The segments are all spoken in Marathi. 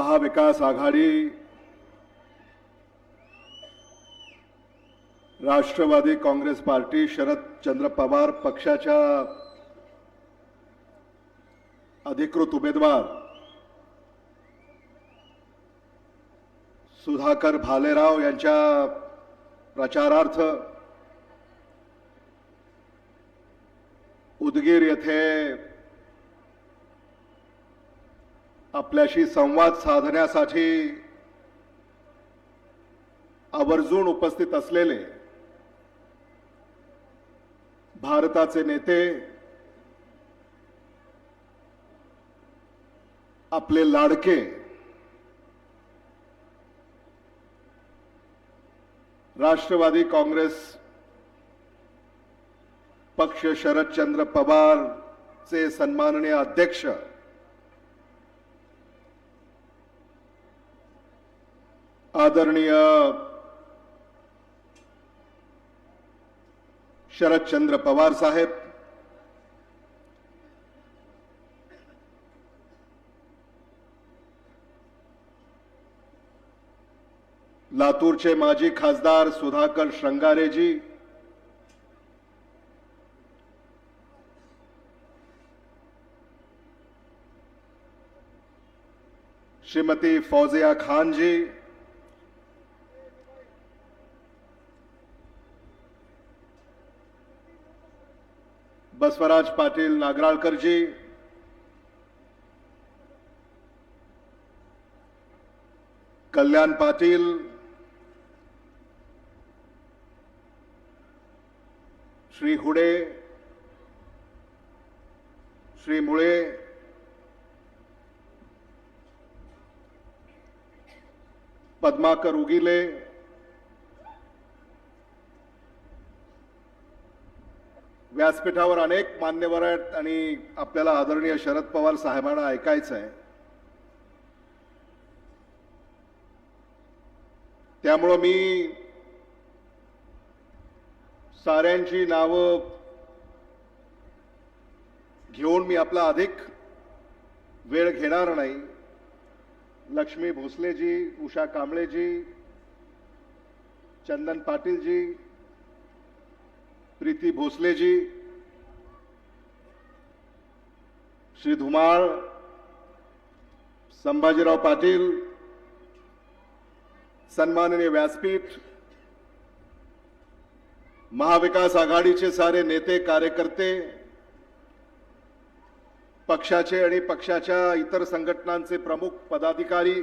महाविकास आघाडी राष्ट्रवादी काँग्रेस पार्टी शरद चंद्र पवार पक्षाच्या अधिकृत उमेदवार सुधाकर भालेराव यांच्या प्रचारार्थ उदगीर येथे आपल्याशी संवाद साधण्यासाठी आवर्जून उपस्थित असलेले भारताचे नेते आपले लाडके राष्ट्रवादी काँग्रेस पक्ष शरदचंद्र पवारचे सन्माननीय अध्यक्ष आदरणीय शरदचंद्र पवार साहेब लातूरचे माजी खासदार सुधाकर श्रंगारेजी श्रीमती फौजिया खान जी बसवराज पाटील नागराळकरजी. कल्याण पाटील. श्री हुडे. श्री मुळे. पद्माकर उगिले. व्यासपीठावर अनेक मान्यवर आहेत आणि आपल्याला आदरणीय शरद पवार साहेबांना ऐकायचं आहे. त्यामुळं मी साऱ्यांची नावं घेऊन मी आपला अधिक वेळ घेणार नाही. लक्ष्मी भोसलेजी उषा कांबळेजी चंदन पाटीलजी प्रीती भोसलेजी श्री धुमाळ संभाजीराव पाटील सन्माननीय व्यासपीठ महाविकास आघाडीचे सारे नेते कार्यकर्ते पक्षाचे आणि पक्षाच्या इतर संघटनांचे प्रमुख पदाधिकारी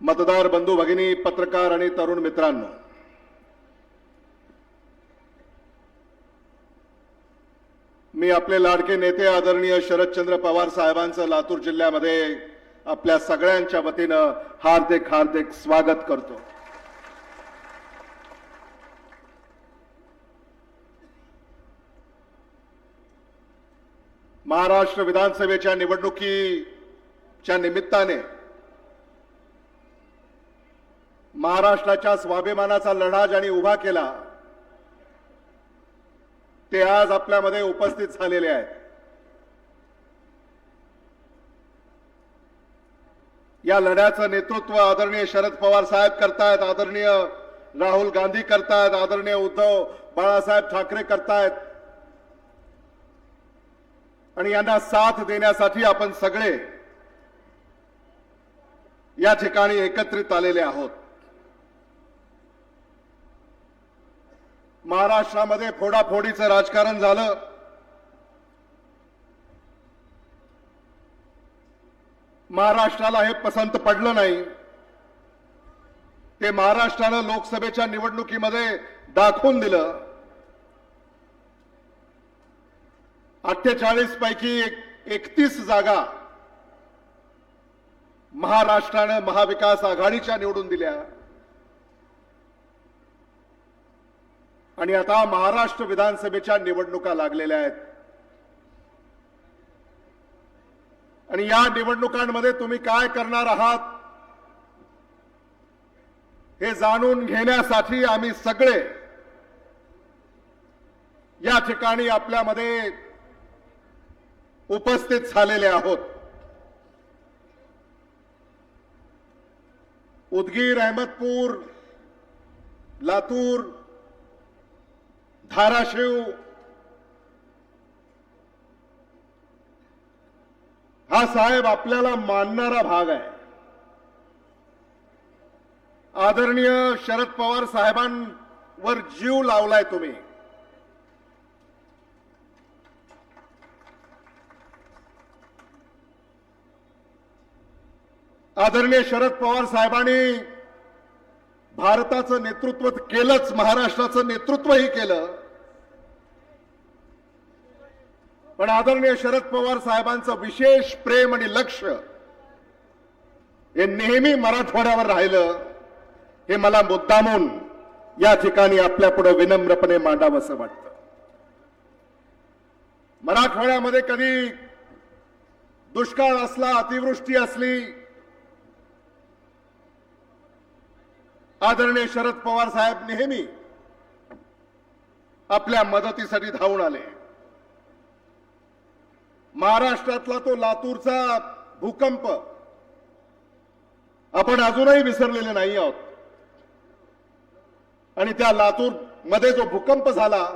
मतदार बंधू भगिनी पत्रकार आणि तरुण मित्रांनो मी आपले लाडके नेते आदरणीय शरदचंद्र पवार साहेबांचं लातूर जिल्ह्यामध्ये आपल्या सगळ्यांच्या वतीनं हार्दिक हार्दिक स्वागत करतो. महाराष्ट्र विधानसभेच्या निवडणुकीच्या निमित्ताने महाराष्ट्राच्या स्वाभिमानाचा लढा ज्यांनी उभा केला ते आज आपल्यामध्ये उपस्थित झालेले आहेत. या लढ्याचं नेतृत्व आदरणीय शरद पवार साहेब करतायत आदरणीय राहुल गांधी करतायत आदरणीय उद्धव बाळासाहेब ठाकरे करतायत. आणि यांना साथ देण्यासाठी आपण सगळे या ठिकाणी एकत्रित आलेले आहोत. महाराष्ट्रामध्ये फोडाफोडीचं राजकारण झालं. महाराष्ट्राला हे पसंत पडलं नाही. ते महाराष्ट्रानं लोकसभेच्या निवडणुकीमध्ये दाखवून दिलं. अठ्ठेचाळीस पैकी एकतीस जागा महाराष्ट्रानं महाविकास आघाडीच्या निवडून दिल्या. आणि आता महाराष्ट्र विधानसभेच्या निवडणुका लागलेल्या आहेत. आणि या निवडणुकांमध्ये तुम्ही काय करणार आहात? हे जाणून घेण्यासाठी आम्ही सगळे या ठिकाणी आपल्यामध्ये उपस्थित झालेले आहोत. उदगीर अहमदपूर लातूर धाराशिव। हा साहेब आपल्याला मानणारा भाग आहे. आदरणीय शरद पवार साहेबांवर जीव लावलाय तुम्ही. आदरणीय शरद पवार साहेबांनी भारताचं नेतृत्व केलंच महाराष्ट्राचं नेतृत्वही केलं. पण आदरणीय शरद पवार साहेबांचं विशेष प्रेम आणि लक्ष हे नेहमी मराठवाड्यावर राहिलं. हे मला मुद्दामून या ठिकाणी आपल्यापुढे विनम्रपणे मांडावं असं वाटतं. मराठवाड्यामध्ये कधी दुष्काळ असला अतिवृष्टी असली आदरणीय शरद पवार साहेब नेहमी आपल्या मदतीसाठी धावून आले. महाराष्ट्रातला तो लातूरचा भूकंप आपण अजूनही विसरलेले नाही आहोत. आणि त्या लातूरमध्ये जो भूकंप झाला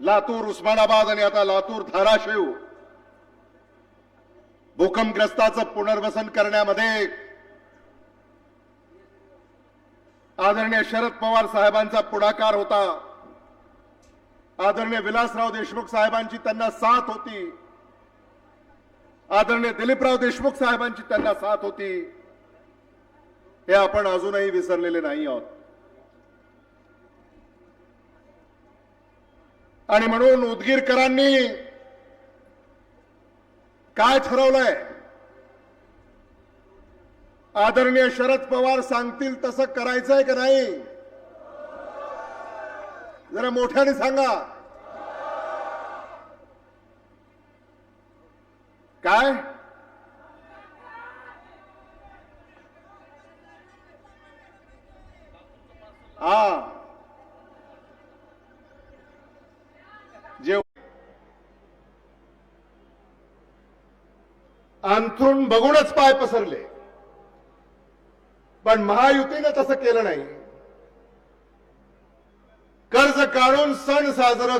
लातूर उस्मानाबाद आणि आता लातूर धाराशिव भूकंपग्रस्ताचं पुनर्वसन करण्यामध्ये आदरणीय शरद पवार साहेबांचा पुढाकार होता. आदरणीय विलासराव देशमुख साहेबांची त्यांना साथ होती. आदरणीय दिलीपराव देशमुख साहेबांची त्यांना साथ होती. हे आपण अजूनही विसरलेले नाही आहोत. आणि म्हणून उदगीरकरांनी काय ठरवलंय? आदरणीय शरद पवार सांगतील तसं करायचंय का नाही? जरा मोठ्याने सांगा. काय? हा. जेव अंथरून बघूनच पाय पसरले. पण महायुतीनं तसं केलं नाही. कर्ज काढून सण साजरं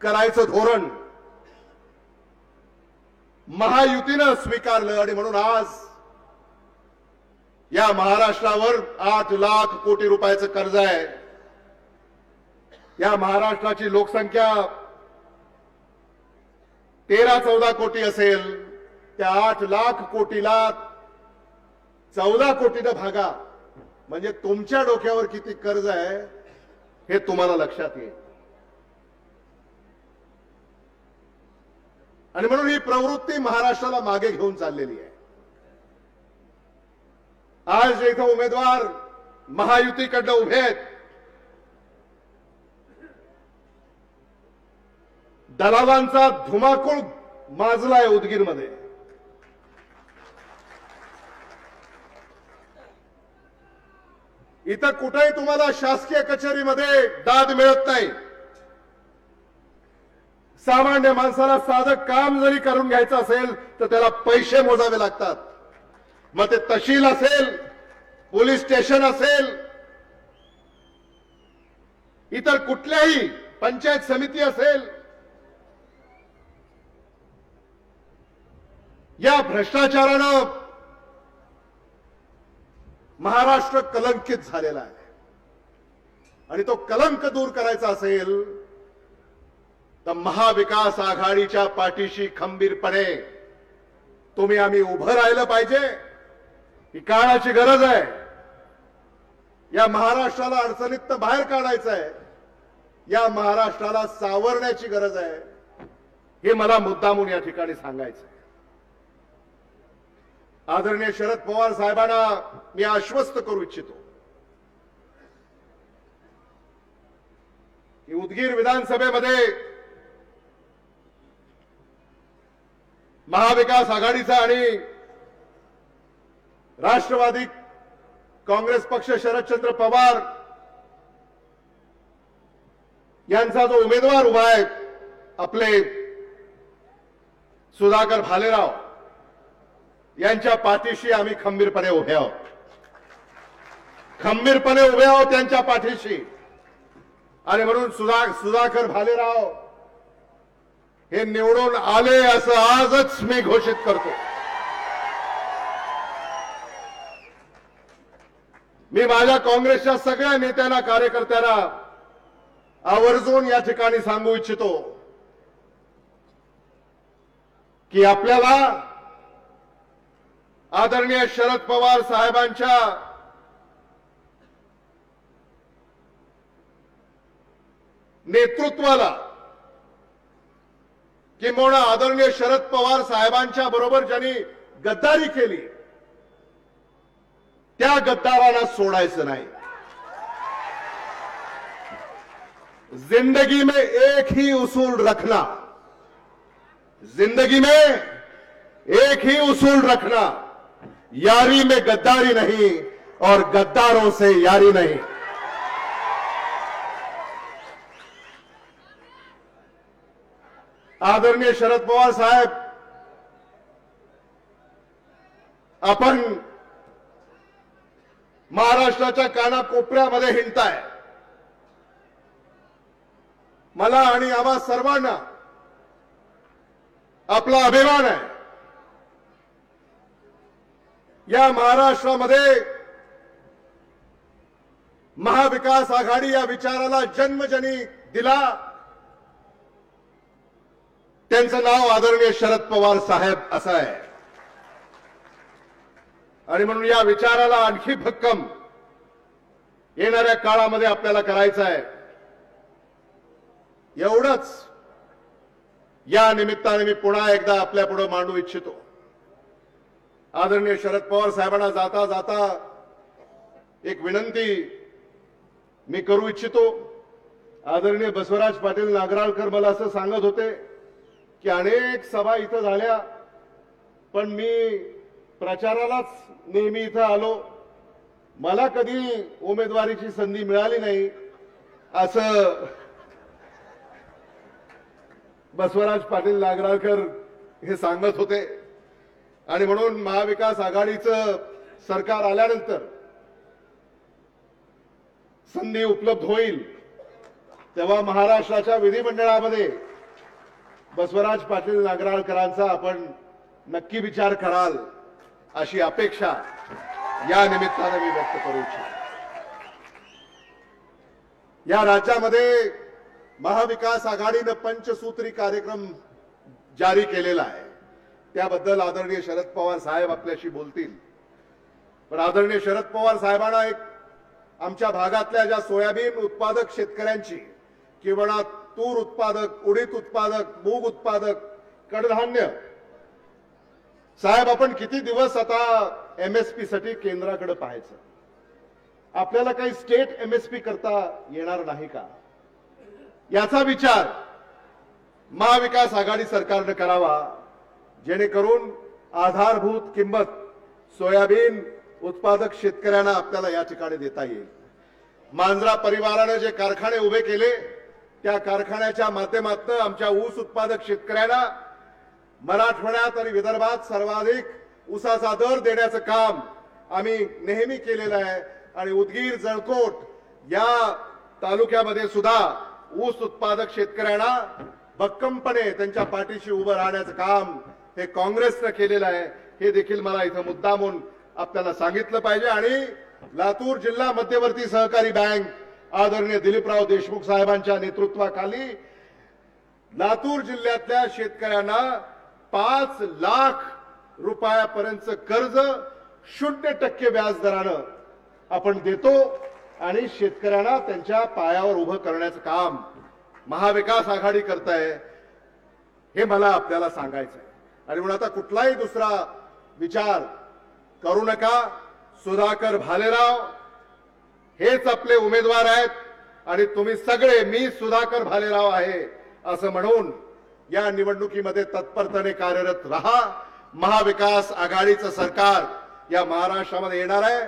करायचं धोरण महायुतीनं स्वीकारलं आणि म्हणून आज या महाराष्ट्रावर आठ लाख कोटी रुपयाचं कर्ज आहे. या महाराष्ट्राची लोकसंख्या तेरा चौदा कोटी असेल त्या आठ लाख कोटीला चौदा कोटीनं भागा. म्हणजे तुमच्या डोक्यावर किती कर्ज आहे हे तुम्हाला लक्षात येईल. आणि म्हणून ही प्रवृत्ती महाराष्ट्राला मागे घेऊन चाललेली आहे. आज जे इथं उमेदवार महायुतीकडनं उभे आहेत दलालांचा धुमाकूळ माजलाय उदगीरमध्ये. इथं कुठेही तुम्हाला शासकीय कचेरीमध्ये दाद मिळत नाही. सामान्य माणसाला साधं काम जरी करून घ्यायचं असेल तर त्याला पैसे मोजावे लागतात. मग ते तहसील असेल पोलीस स्टेशन असेल इतर कुठल्याही पंचायत समिती असेल या भ्रष्टाचारानं महाराष्ट्र कलंकित झालेला आहे. आणि तो कलंक दूर करायचा असेल तर महाविकास आघाडीच्या पाठीशी खंबीरपणे तुम्ही आम्ही उभं राहिलं पाहिजे ही काळाची गरज आहे. या महाराष्ट्राला अडचणीत बाहेर काढायचं आहे. या महाराष्ट्राला सावरण्याची गरज आहे. हे मला मुद्दामून या ठिकाणी सांगायचं आहे आदरणीय शरद पवार साहेबांना मी आश्वस्त करू इच्छितो की उदगीर विधानसभेमध्ये महाविकास आघाडीचा आणि राष्ट्रवादी काँग्रेस पक्ष शरदचंद्र पवार यांचा जो उमेदवार उभा आहे आपले सुधाकर भालेराव यांच्या पाठीशी आम्ही खंबीरपणे उभे आहोत. खंबीरपणे उभे आहोत त्यांच्या पाठीशी. आणि म्हणून सुधा सुधाकर भालेराव हे निवडून आले असं आजच मी घोषित करतो. मी माझ्या काँग्रेसच्या सगळ्या नेत्यांना कार्यकर्त्यांना आवर्जून या ठिकाणी सांगू इच्छितो की आपल्याला आदरणीय शरद पवार साहेबांच्या नेतृत्वाला किंबहुना आदरणीय शरद पवार साहेबांच्या बरोबर ज्यांनी गद्दारी केली त्या गद्दाराला सोडायचं नाही. जिंदगी में एक ही उसूल रखना जिंदगी में एक ही उसूल रखना यारी में गद्दारी नहीं और गद्दारों से यारी नहीं। आदरणीय शरद पवार साहेब आपण महाराष्ट्राच्या कानाकोपऱ्यामध्ये हिंडताय। मला आणि आम्हा सर्वांना आपला अभिमान आहे। या महाराष्ट्रामध्ये महाविकास आघाडी या विचाराला जन्म दिला. त्यांचं नाव आदरणीय शरद पवार साहेब असं आहे. आणि म्हणून या विचाराला आणखी भक्कम येणाऱ्या काळामध्ये आपल्याला करायचं आहे. एवढंच. या निमित्ताने मी पुन्हा एकदा आपल्या पुढे मांडू इच्छितो. आदरणीय शरद पवार साहेबांना जाता जाता एक विनंती मी करू इच्छितो. आदरणीय बसवराज पाटील नागराळकर मला असं सांगत होते की अनेक सभा इथं झाल्या पण मी प्रचारालाच नेहमी इथं आलो. मला कधी उमेदवारीची संधी मिळाली नाही असं बसवराज पाटील नागराळकर हे सांगत होते. आणि म्हणून महाविकास आघाडीचं सरकार आल्यानंतर संधी उपलब्ध होईल तेव्हा महाराष्ट्राच्या विधिमंडळामध्ये बसवराज पाटील नागराळकरांचा आपण नक्की विचार कराल अशी अपेक्षा या निमित्तानं मी व्यक्त करू इच्छितो. या राज्यामध्ये महाविकास आघाडीनं पंचसूत्री कार्यक्रम जारी केलेला आहे. त्याबद्दल आदरणीय शरद पवार साहेब आपल्याशी बोलतील. पण आदरणीय शरद पवार साहेबांना एक आमच्या भागातल्या ज्या सोयाबीन उत्पादक शेतकऱ्यांची किंवा तूर उत्पादक उडीद उत्पादक मूग उत्पादक कडधान्य साहेब आपण किती दिवस आता एमएसपी साठी केंद्राकडे पाहायचं? आपल्याला काही स्टेट एमएसपी करता येणार नाही का? याचा विचार महाविकास आघाडी सरकारनं करावा जेणेकरून आधारभूत किंमत सोयाबीन उत्पादक शेतकऱ्यांना आपल्याला या ठिकाणी देता येईल. मांजरा परिवाराने जे कारखाने उभे केले त्या कारखान्याच्या माध्यमातून आमच्या ऊस उत्पादक शेतकऱ्यांना मराठवाड्यात आणि विदर्भात सर्वाधिक ऊसाचा दर देण्याचं काम आम्ही नेहमी केलेलं आहे. आणि उदगीर जळकोट या तालुक्यामध्ये सुद्धा ऊस उत्पादक शेतकऱ्यांना भक्कमपणे त्यांच्या पाठीशी उभं राहण्याचं काम हे काँग्रेसनं केलेलं आहे हे देखील मला इथं मुद्दामून आपल्याला सांगितलं पाहिजे. आणि लातूर जिल्हा मध्यवर्ती सहकारी बँक आदरणीय दिलीपराव देशमुख साहेबांच्या नेतृत्वाखाली लातूर जिल्ह्यातल्या शेतकऱ्यांना पाच लाख रुपयापर्यंत कर्ज शून्य टक्के व्याज दरानं आपण देतो आणि शेतकऱ्यांना त्यांच्या पायावर उभं करण्याचं काम महाविकास आघाडी करताय हे मला आपल्याला सांगायचं आहे आणि म्हणून आता कुठलाही दुसरा विचार करू नका. सुधाकर भालेराव हेच आपले उमेदवार आहेत आणि तुम्ही सगळे मी सुधाकर भालेराव आहे असं म्हणून या निवडणुकीमध्ये तत्परतेने कार्यरत राहा. महाविकास आघाडीचं सरकार या महाराष्ट्रामध्ये येणार आहे.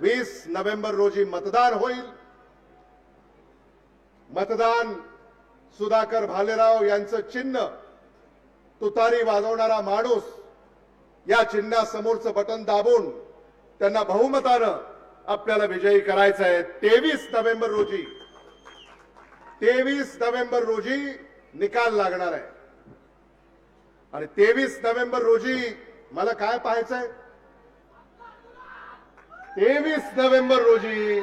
वीस नोव्हेंबर रोजी मतदान होईल. मतदान सुधाकर भालेराव यांचं चिन्ह तुतारी वाजवणारा माणूस या चिन्हासमोरचं बटन दाबून त्यांना बहुमतानं आपल्याला विजयी करायचं आहे. तेवीस नोव्हेंबर रोजी तेवीस नोव्हेंबर रोजी निकाल लागणार आहे. आणि तेवीस नोव्हेंबर रोजी मला काय पाहायचंय तेवीस नोव्हेंबर रोजी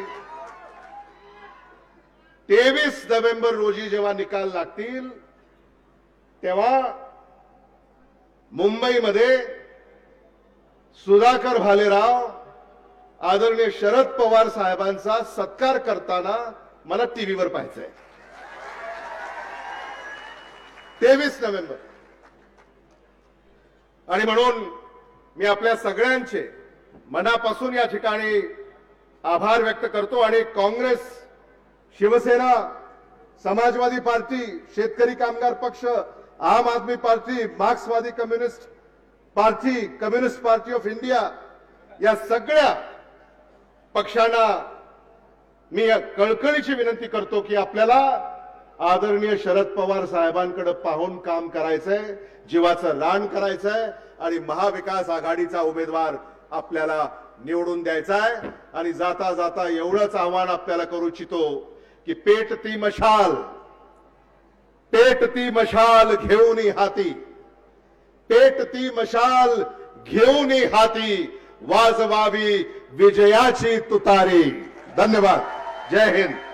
तेवीस नोव्हेंबर रोजी जेव्हा निकाल लागतील तेव्हा मुंबईमध्ये सुधाकर भालेराव आदरणीय शरद पवार साहेबांचा सत्कार करताना मला टीव्हीवर पाहायचंय. तेवीस नोव्हेंबर. आणि म्हणून मी आपल्या सगळ्यांचे मनापासून या ठिकाणी आभार व्यक्त करतो आणि काँग्रेस शिवसेना समाजवादी party Shetkari Kamgar Paksh Aam Aadmi party Marxwadi communist party communist party of India या सगळ्या पक्षांना मी कळकळीची विनंती करतो की आपल्याला आदरणीय शरद पवार साहेबांकडे पाहून काम करायचंय जीवाचं रान करायचंय आणि महाविकास आघाडीचा उमेदवार आपल्याला निवडून द्यायचा आहे आणि जाता जाता एवढंच आव्हान आपल्याला करू इच्छितो की पेट ती मशाल पेट ती मशाल घेऊन हाती. पेट ती मशाल घेऊन हाती. वाजवावी विजयाची तुतारी. धन्यवाद. जय हिंद.